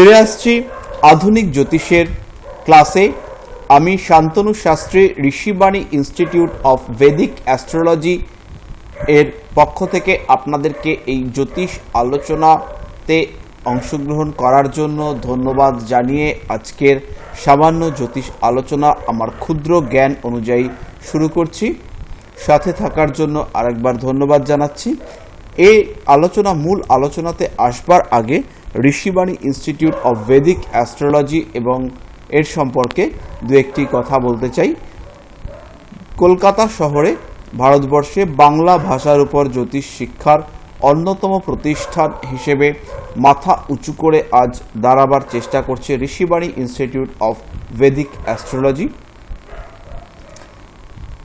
ফিরে আসছি আধুনিক জ্যোতিষের ক্লাসে। আমি Shantanu Shastri, Rishibani institute of Vedic astrology এর পক্ষ থেকে আপনাদেরকে এই জ্যোতিষ আলোচনাতে অংশগ্রহণ করার জন্য ধন্যবাদ জানিয়ে আজকের সামান্য জ্যোতিষ আলোচনা আমার ক্ষুদ্র জ্ঞান অনুযায়ী শুরু করছি। সাথে থাকার জন্য আরেকবার ধন্যবাদ জানাচ্ছি। এই আলোচনা মূল আলোচনাতে আসবার আগে Rishibani institute of Vedic astrology এবং এর সম্পর্কে দু একটি কথা বলতে চাই। কলকাতা শহরে ভারতবর্ষে বাংলা ভাষার উপর জ্যোতিষ শিক্ষার অন্যতম প্রতিষ্ঠান হিসেবে মাথা উঁচু করে আজ দাঁড়াবার চেষ্টা করছে Rishibani institute of Vedic astrology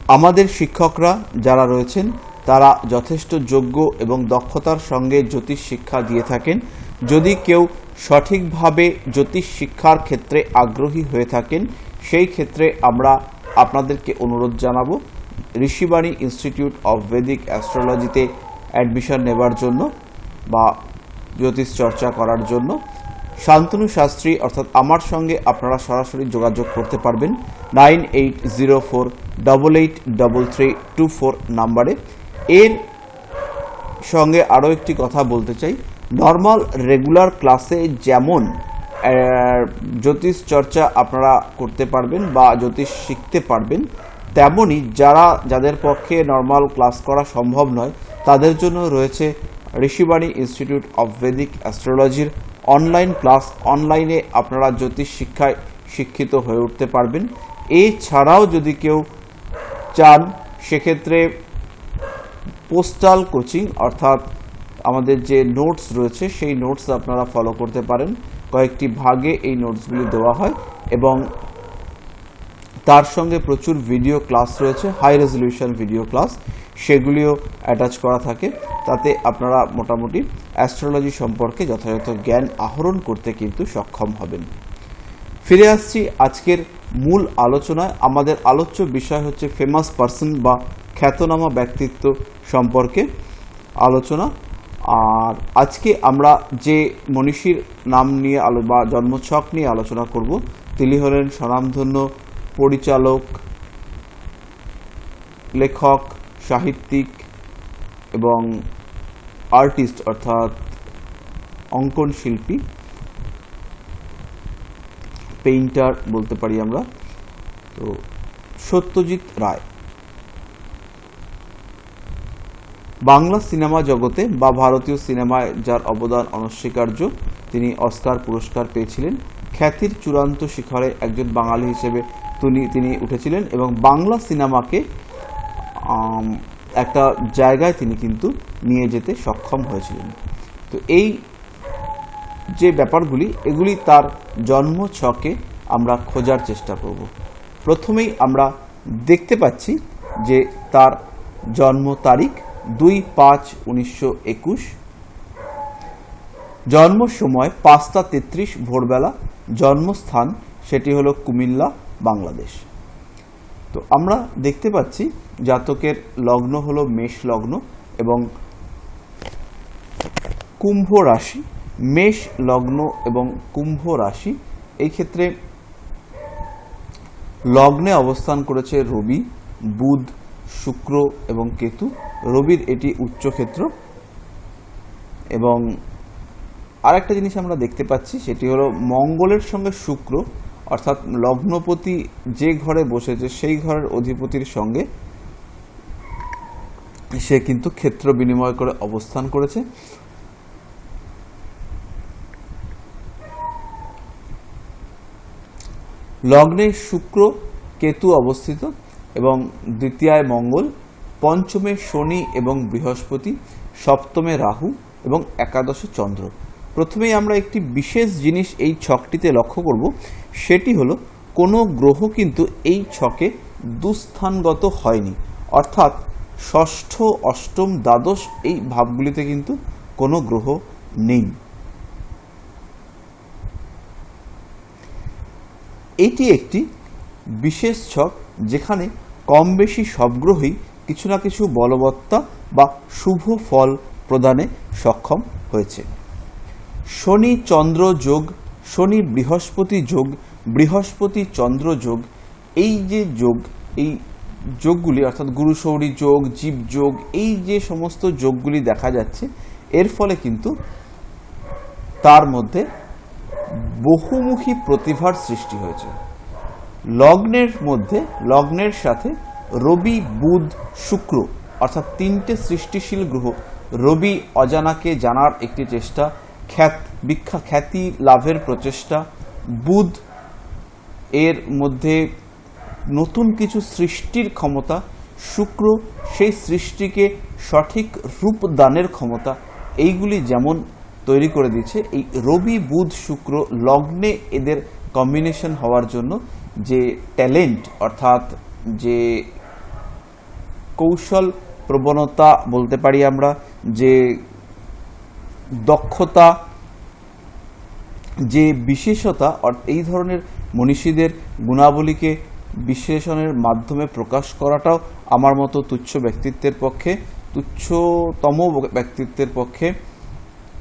আমাদের শিক্ষকরা যারা রয়েছেন, তারা যথেষ্ট যোগ্য এবং দক্ষতার সঙ্গে জ্যোতিষ শিক্ষা দিয়ে থাকেন। যদি কেউ সঠিকভাবে জ্যোতিষ শিক্ষার ক্ষেত্রে আগ্রহী হয়ে থাকেন, সেই ক্ষেত্রে আমরা আপনাদেরকে অনুরোধ জানাব, ঋষিবাণী ইনস্টিটিউট অফ ভেদিক অ্যাস্ট্রোলজিতে অ্যাডমিশন নেবার জন্য বা জ্যোতিষ চর্চা করার জন্য। শান্তনু শাস্ত্রী, অর্থাৎ আমার সঙ্গে আপনারা সরাসরি যোগাযোগ করতে পারবেন nine eight zero four double eight double three two four নাম্বারে। এর সঙ্গে আরও একটি কথা বলতে চাই। নর্মাল রেগুলার ক্লাসে যেমন জ্যোতিষ চর্চা আপনারা করতে পারবেন বা জ্যোতিষ শিখতে পারবেন, তেমনই যারা, যাদের পক্ষে নর্মাল ক্লাস করা সম্ভব নয়, তাদের জন্য রয়েছে ঋষিবাণী ইনস্টিটিউট অফ ভেদিক অ্যাস্ট্রোলজির অনলাইন ক্লাস অনলাইনে আপনারা জ্যোতিষ শিক্ষায় শিক্ষিত হয়ে উঠতে পারবেন। এছাড়াও যদি কেউ চান, সেক্ষেত্রে পোস্টাল কোচিং অর্থাৎ আমাদের যে নোটস রয়েছে, সেই নোটস আপনারা ফলো করতে পারেন। কয়েকটি ভাগে এই নোটসগুলি দেওয়া হয় এবং তার সঙ্গে প্রচুর ভিডিও ক্লাস রয়েছে হাই রেজলিউশন ভিডিও ক্লাস সেগুলিও অ্যাটাচ করা থাকে। তাতে আপনারা মোটামুটি অ্যাস্ট্রোলজি সম্পর্কে যথাযথ জ্ঞান আহরণ করতে কিন্তু সক্ষম হবেন। ফিরে আসছি আজকের মূল আলোচনায়। আমাদের আলোচ্য বিষয় হচ্ছে ফেমাস পার্সন বা খ্যাতনামা ব্যক্তিত্ব সম্পর্কে আলোচনা। আর আজকে আমরা যে মনীষীর নাম নিয়ে আলো বা জন্মছক নিয়ে আলোচনা করব, তিনি হলেন স্বনামধন্য পরিচালক, লেখক, সাহিত্যিক এবং আর্টিস্ট অর্থাৎ অঙ্কন শিল্পী, পেইন্টার বলতে পারি আমরা। তো সত্যজিৎ রায়। বাংলা সিনেমা জগতে বা ভারতীয় সিনেমায় যার অবদান অনস্বীকার্য, তিনি অস্কার পুরস্কার পেয়েছিলেন। খ্যাতির চূড়ান্ত শিখরে একজন বাঙালি হিসেবে তিনি তিনি উঠেছিলেন এবং বাংলা সিনেমাকে একটা জায়গায় তিনি কিন্তু নিয়ে যেতে সক্ষম হয়েছিলেন। তো এই যে ব্যাপারগুলি, এগুলি তার জন্ম ছকে আমরা খোঁজার চেষ্টা করব। প্রথমেই আমরা দেখতে পাচ্ছি যে তার জন্ম তারিখ দুই পাঁচ উনিশশো একুশ। জন্ম সময় পাঁচটা তেত্রিশ ভোরবেলা। জন্মস্থান সেটি হলো কুমিল্লা, বাংলাদেশ। তো আমরা দেখতে পাচ্ছি জাতকের লগ্ন হলো মেষ লগ্ন এবং কুম্ভ রাশি। মেষ লগ্ন এবং কুম্ভ রাশি এই ক্ষেত্রে লগ্নে অবস্থান করেছে রবি, বুধ শুক্র এবং কেতু, রবির এটি উচ্চক্ষেত্র এবং আরেকটা জিনিস আমরা দেখতে পাচ্ছি, সেটি হলো মঙ্গলের সঙ্গে শুক্র, অর্থাৎ লগ্নপতি যে ঘরে বসেছে, সেই ঘরের অধিপতির সঙ্গে সে কিন্তু ক্ষেত্র বিনিময় করে অবস্থান করেছে। লগ্নে শুক্র, কেতু অবস্থিত। এবং দ্বিতীয়ায় মঙ্গল, পঞ্চমে শনি এবং বৃহস্পতি, সপ্তমে রাহু এবং একাদশে চন্দ্র। প্রথমেই আমরা একটি বিশেষ জিনিস এই ছকটিতে লক্ষ্য করব, সেটি হলো কোনো গ্রহ কিন্তু এই ছকে দুস্থানগত হয়নি। অর্থাৎ ষষ্ঠ, অষ্টম, দ্বাদশ এই ভাবগুলিতে কিন্তু কোনো গ্রহ নেই। এটি একটি বিশেষ ছক যেখানে কম বেশি সব গ্রহই কিছু না কিছু বলবত্তা বা শুভ ফল প্রদানে সক্ষম হয়েছে। শনি চন্দ্র যোগ, শনি বৃহস্পতি যোগ, বৃহস্পতি চন্দ্র যোগ, এই যে যোগ, এই যোগগুলি অর্থাৎ গুরুশৌরী যোগ, জীব যোগ, এই যে সমস্ত যোগগুলি দেখা যাচ্ছে, এর ফলে কিন্তু তার মধ্যে বহুমুখী প্রতিভার সৃষ্টি হয়েছে। লগ্নের মধ্যে, লগ্নের সাথে রবি, বুধ, শুক্র, অর্থাৎ তিনটে সৃষ্টিশীল গ্রহ, রবি অজানাকে জানার একটি চেষ্টা, খ্যাত বিখ্যা খ্যাতি লাভের প্রচেষ্টা, বুধ এর মধ্যে নতুন কিছু সৃষ্টির ক্ষমতা, শুক্র সেই সৃষ্টিকে সঠিক রূপ দানের ক্ষমতা, এইগুলি যেমন তৈরি করে দিয়েছে, এই রবি, বুধ, শুক্র লগ্নে এদের কম্বিনেশন হওয়ার জন্য যে ট্যালেন্ট, অর্থাৎ যে কৌশল প্রবণতা বলতে পারি আমরা, যে দক্ষতা, যে বিশেষতা এই ধরনের মনীষীদের গুণাবলীকে বিশ্লেষণের মাধ্যমে প্রকাশ করাটাও আমার মতো তুচ্ছ ব্যক্তিত্বের পক্ষে, তুচ্ছতম ব্যক্তিত্বের পক্ষে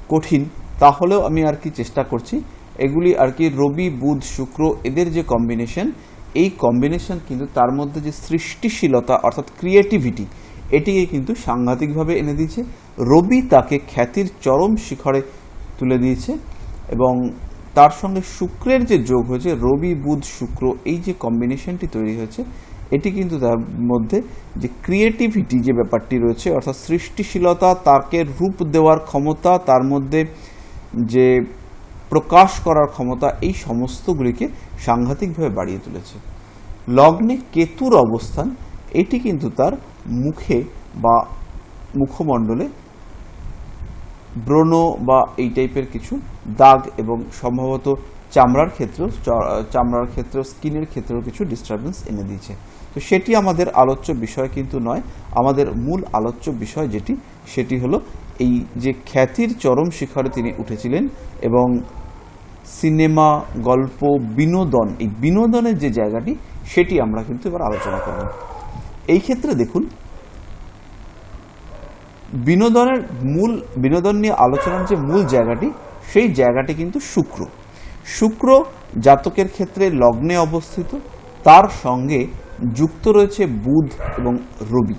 কঠিন। তাহলেও আমি আর কি চেষ্টা করছি এগুলি আর কি রবি, বুধ, শুক্র, এদের যে কম্বিনেশন এই কম্বিনেশন কিন্তু তার মধ্যে যে সৃষ্টিশীলতা অর্থাৎ ক্রিয়েটিভিটি এটিকে কিন্তু সাংঘাতিকভাবে এনে দিয়েছে। রবি তাকে খ্যাতির চরম শিখরে তুলে দিয়েছে এবং তার সঙ্গে শুক্রের যে যোগ হয়েছে, রবি, বুধ, শুক্র, এই যে কম্বিনেশনটি তৈরি হয়েছে, এটি কিন্তু তার মধ্যে যে ক্রিয়েটিভিটি যে ব্যাপারটি রয়েছে, অর্থাৎ সৃষ্টিশীলতা, তাকে রূপ দেওয়ার ক্ষমতা, তার মধ্যে যে প্রকাশ করার ক্ষমতা এই সমস্তগুলিকে সাংঘাতিকভাবে বাড়িয়ে তুলেছে। লগ্নে কেতুর অবস্থান, এটি কিন্তু তার মুখে বা মুখমণ্ডলে ব্রণ বা এই টাইপের কিছু দাগ এবং সম্ভবত চামড়ার ক্ষেত্রেও চামড়ার ক্ষেত্রেও, স্কিনের ক্ষেত্রেও কিছু ডিস্টারবেন্স এনে দিয়েছে। তো সেটি আমাদের আলোচ্য বিষয় কিন্তু নয়। আমাদের মূল আলোচ্য বিষয় যেটি, সেটি হলো এই যে খ্যাতির চরম শিখরে তিনি উঠেছিলেন এবং সিনেমা, গল্প, বিনোদন, এই বিনোদনের যে জায়গাটি, সেটি আমরা কিন্তু এবার আলোচনা করব। এই ক্ষেত্রে দেখুন, বিনোদনের মূল, বিনোদন নিয়ে আলোচনার যে মূল জায়গাটি, সেই জায়গাটি কিন্তু শুক্র। শুক্র জাতকের ক্ষেত্রে লগ্নে অবস্থিত, তার সঙ্গে যুক্ত রয়েছে বুধ এবং রবি।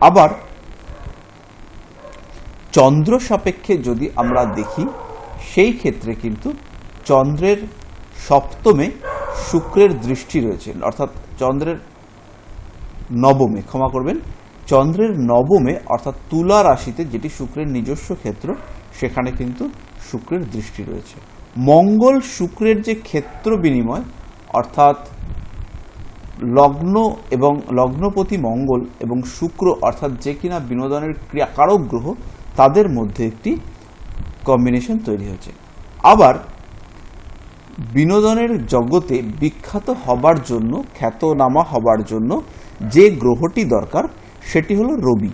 আবার চন্দ্র সাপেক্ষে যদি আমরা দেখি, সেই ক্ষেত্রে কিন্তু চন্দ্রের সপ্তমে শুক্রের দৃষ্টি রয়েছে। অর্থাৎ চন্দ্রের নবমে, ক্ষমা করবেন। চন্দ্রের নবমে, অর্থাৎ তুলা রাশিতে যেটি শুক্রের নিজস্ব ক্ষেত্র, সেখানে কিন্তু শুক্রের দৃষ্টি রয়েছে। মঙ্গল শুক্রের যে ক্ষেত্র বিনিময়, অর্থাৎ লগ্ন এবং লগ্নপতি মঙ্গল এবং শুক্র, অর্থাৎ যে কিনা বিনোদনের ক্রিয়াকারক গ্রহ, তাদের মধ্যে একটি কম্বিনেশন তৈরি হয়েছে। আবার বিনোদনের জগতে বিখ্যাত হবার জন্য, খ্যাতনামা হবার জন্য যে গ্রহটি দরকার, সেটি হলো রবি।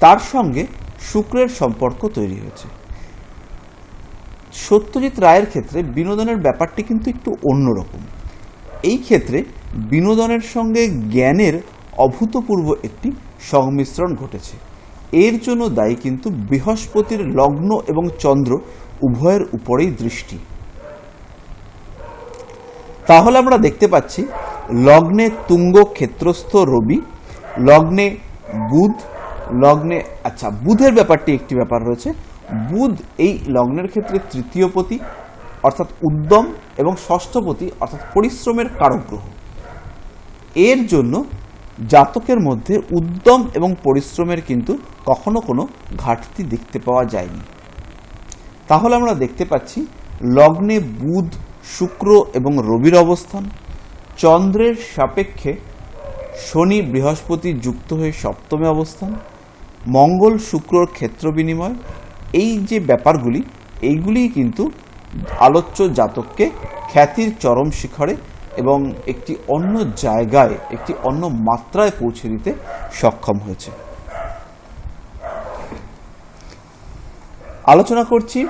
তার সঙ্গে শুক্রের সম্পর্ক তৈরি হয়েছে। সত্যজিৎ রায়ের ক্ষেত্রে বিনোদনের ব্যাপারটি কিন্তু একটু অন্যরকম। এই ক্ষেত্রে বিনোদনের সঙ্গে জ্ঞানের অভূতপূর্ব একটি সংমিশ্রণ ঘটেছে। এর জন্য দায়ী কিন্তু বৃহস্পতির লগ্ন এবং চন্দ্র উভয়ের উপরেই দৃষ্টি। তাহলে আমরা দেখতে পাচ্ছি, লগ্নে তুঙ্গ ক্ষেত্রস্থ রবি, লগ্নে বুধ, লগ্নে আচ্ছা বুধের ব্যাপারটি একটি ব্যাপার রয়েছে। বুধ এই লগ্নের ক্ষেত্রে তৃতীয়পতি অর্থাৎ উদ্যম, এবং ষষ্ঠপতি অর্থাৎ পরিশ্রমের কারক গ্রহ এর জন্য জাতকের মধ্যে উদ্যম এবং পরিশ্রমের কিন্তু কখনো কোনো ঘাটতি দেখতে পাওয়া যায়নি। তাহলে আমরা দেখতে পাচ্ছি, লগ্নে বুধ শুক্র এবং রবির অবস্থান, চন্দ্রের সাপেক্ষে শনি বৃহস্পতি যুক্ত হয়ে সপ্তমে অবস্থান, মঙ্গল শুক্রর ক্ষেত্র বিনিময়, এই যে ব্যাপারগুলি, এইগুলি কিন্তু আলোচ্য জাতককে খ্যাতির চরম শিখরে এবং একটি অন্য জায়গায়, একটি অন্য মাত্রায় পৌঁছে দিতে সক্ষম হয়েছে। আলোচনা করছি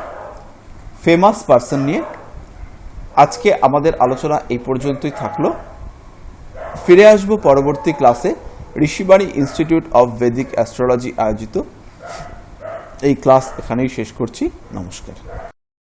ফেমাস পার্সন নিয়ে। আজকে আমাদের আলোচনা এই পর্যন্তই থাকল। ফিরে আসব পরবর্তী ক্লাসে। Rishibani institute of Vedic astrology আয়োজিত। এই ক্লাস এখানেই শেষ করছি। নমস্কার।